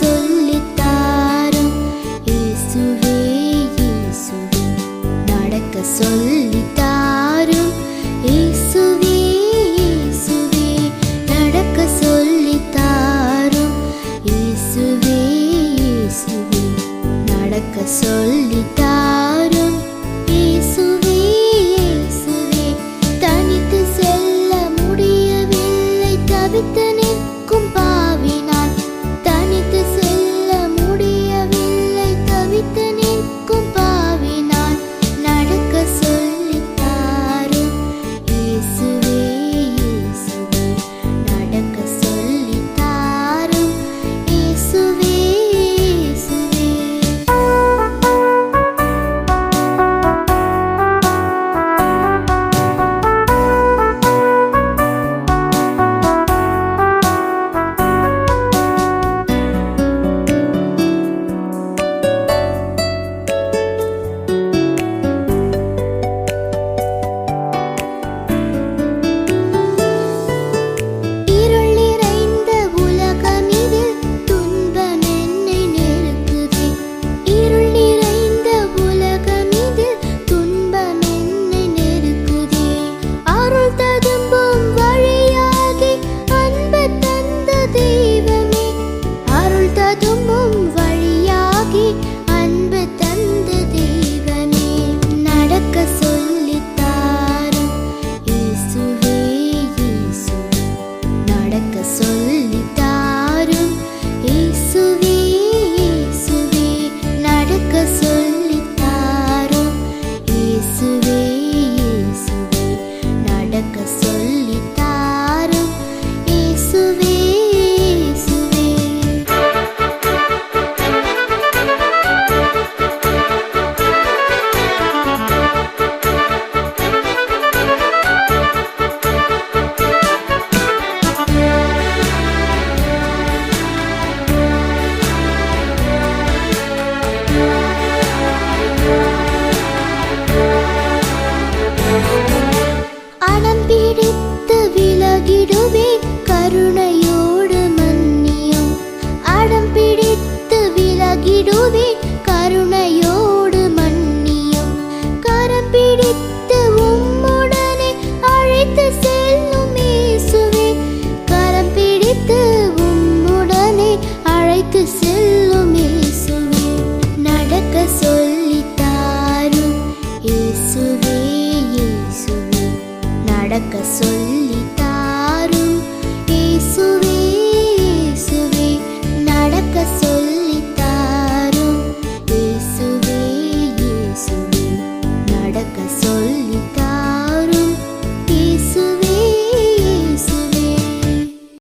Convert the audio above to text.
சொல்லித்தாரும். இயேசுவே இயேசுவே நடக்க சொல்லித்தாரும். இயேசுவே இயேசுவே நடக்க சொல்லித்தாரும். இயேசுவே இயேசுவே நடக்க சொல்லித்தார் நடக்க சொல்லி தாரும். இயேசுவே இயேசுவே நடக்க சொல்லி